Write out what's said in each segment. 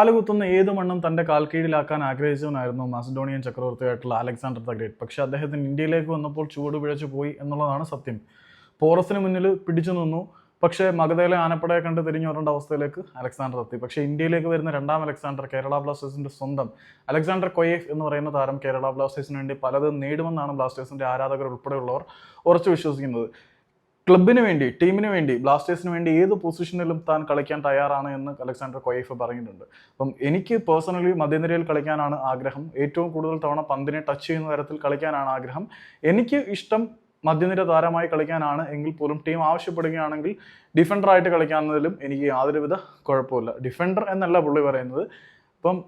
കാലുകുത്തുന്ന ഏത് മണ്ണും തന്റെ കാൽക്കീഴിലാക്കാൻ ആഗ്രഹിച്ചവനായിരുന്നു മാസഡോണിയൻ ചക്രവർത്തിയായിട്ടുള്ള അലക്സാണ്ടർ ദ ഗ്രേറ്റ്. പക്ഷേ അദ്ദേഹത്തിന് ഇന്ത്യയിലേക്ക് വന്നപ്പോൾ ചുവട് പിഴച്ചു പോയി എന്നുള്ളതാണ് സത്യം. പോറസിന് മുന്നിൽ പിടിച്ചു നിന്നു. പക്ഷേ മഗധയിലെ ആനപ്പടയെ കണ്ട് തിരിഞ്ഞു വരേണ്ട അവസ്ഥയിലേക്ക് അലക്സാണ്ടർ എത്തി. പക്ഷേ ഇന്ത്യയിലേക്ക് വരുന്ന രണ്ടാം അലക്സാണ്ടർ കേരള ബ്ലാസ്റ്റേഴ്സിന്റെ സ്വന്തം അലക്സാണ്ടർ കൊയേഫ് എന്ന് പറയുന്ന താരം കേരള ബ്ലാസ്റ്റേഴ്സിന് വേണ്ടി പലതും നേടുമെന്നാണ് ബ്ലാസ്റ്റേഴ്സിന്റെ ആരാധകർ ഉൾപ്പെടെയുള്ളവർ ഉറച്ചു വിശ്വസിക്കുന്നത്. ക്ലബിന് വേണ്ടി ടീമിന് വേണ്ടി ബ്ലാസ്റ്റേഴ്സിന് വേണ്ടി ഏത് പൊസിഷനിലും താൻ കളിക്കാൻ തയ്യാറാണ് എന്ന് അലക്സാണ്ടർ കൊയഫ് പറഞ്ഞിട്ടുണ്ട്. അപ്പം എനിക്ക് പേഴ്സണലി മധ്യനിരയിൽ കളിക്കാനാണ് ആഗ്രഹം. ഏറ്റവും കൂടുതൽ തവണ പന്തിനെ ടച്ച് ചെയ്യുന്ന തരത്തിൽ കളിക്കാനാണ് ആഗ്രഹം. എനിക്ക് ഇഷ്ടം മധ്യനിര താരമായി കളിക്കാനാണ്. എങ്കിൽ പോലും ടീം ആവശ്യപ്പെടുകയാണെങ്കിൽ ഡിഫൻഡറായിട്ട് കളിക്കാവുന്നതിലും എനിക്ക് യാതൊരുവിധ കുഴപ്പമില്ല ഡിഫൻഡർ എന്നല്ല പുള്ളി പറയുന്നത്. അപ്പം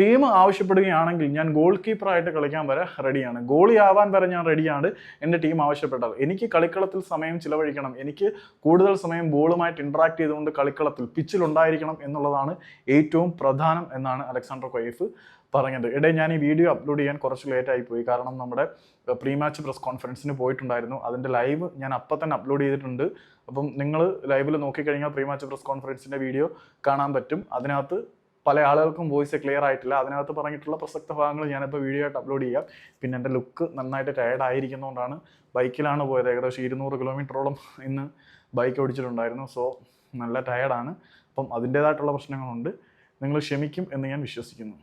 ടീം ആവശ്യപ്പെടുകയാണെങ്കിൽ ഞാൻ ഗോൾ കീപ്പറായിട്ട് കളിക്കാൻ വരെ റെഡിയാണ് ഗോളി ആവാൻ വരെ ഞാൻ റെഡിയാണ് എന്റെ ടീം ആവശ്യപ്പെട്ടാൽ എനിക്ക് കളിക്കളത്തിൽ സമയം ചിലവഴിക്കണം. എനിക്ക് കൂടുതൽ സമയം ബോളുമായിട്ട് ഇൻട്രാക്ട് ചെയ്തുകൊണ്ട് കളിക്കളത്തിൽ പിച്ചിൽ ഉണ്ടായിരിക്കണം എന്നുള്ളതാണ് ഏറ്റവും പ്രധാനം എന്നാണ് അലക്സാണ്ടർ കൊയ്ഫ് പറഞ്ഞത്. ഇടയിൽ ഞാൻ ഈ വീഡിയോ അപ്ലോഡ് ചെയ്യാൻ കുറച്ച് ലേറ്റ് ആയി പോയി. കാരണം നമ്മുടെ പ്രീ മാച്ച് പ്രസ് കോൺഫറൻസിന് പോയിട്ടുണ്ടായിരുന്നു. അതിന്റെ ലൈവ് ഞാൻ അപ്പം തന്നെ അപ്ലോഡ് ചെയ്തിട്ടുണ്ട്. അപ്പം നിങ്ങൾ ലൈവിൽ നോക്കിക്കഴിഞ്ഞാൽ പ്രീ മാച്ച് പ്രസ് കോൺഫറൻസിന്റെ വീഡിയോ കാണാൻ പറ്റും. അതിനകത്ത് പല ആളുകൾക്കും വോയിസ് ക്ലിയർ ആയിട്ടില്ല. അതിനകത്ത് പറഞ്ഞിട്ടുള്ള പ്രസക്ത ഭാഗങ്ങൾ ഞാനിപ്പോൾ വീഡിയോ ആയിട്ട് അപ്ലോഡ് ചെയ്യാം. പിന്നെ എന്റെ ലുക്ക് നന്നായിട്ട് ടയേർഡ് ആയിരിക്കുന്നതുകൊണ്ടാണ് ബൈക്കിലാണ് പോയത്. ഏകദേശം ഇരുന്നൂറ് കിലോമീറ്ററോളം ഇന്ന് ബൈക്ക് ഓടിച്ചിട്ടുണ്ടായിരുന്നു. സോ നല്ല ടയർഡാണ് അപ്പം അതിന്റേതായിട്ടുള്ള പ്രശ്നങ്ങളുണ്ട്. നിങ്ങൾ ക്ഷമിക്കും എന്ന് ഞാൻ വിശ്വസിക്കുന്നു.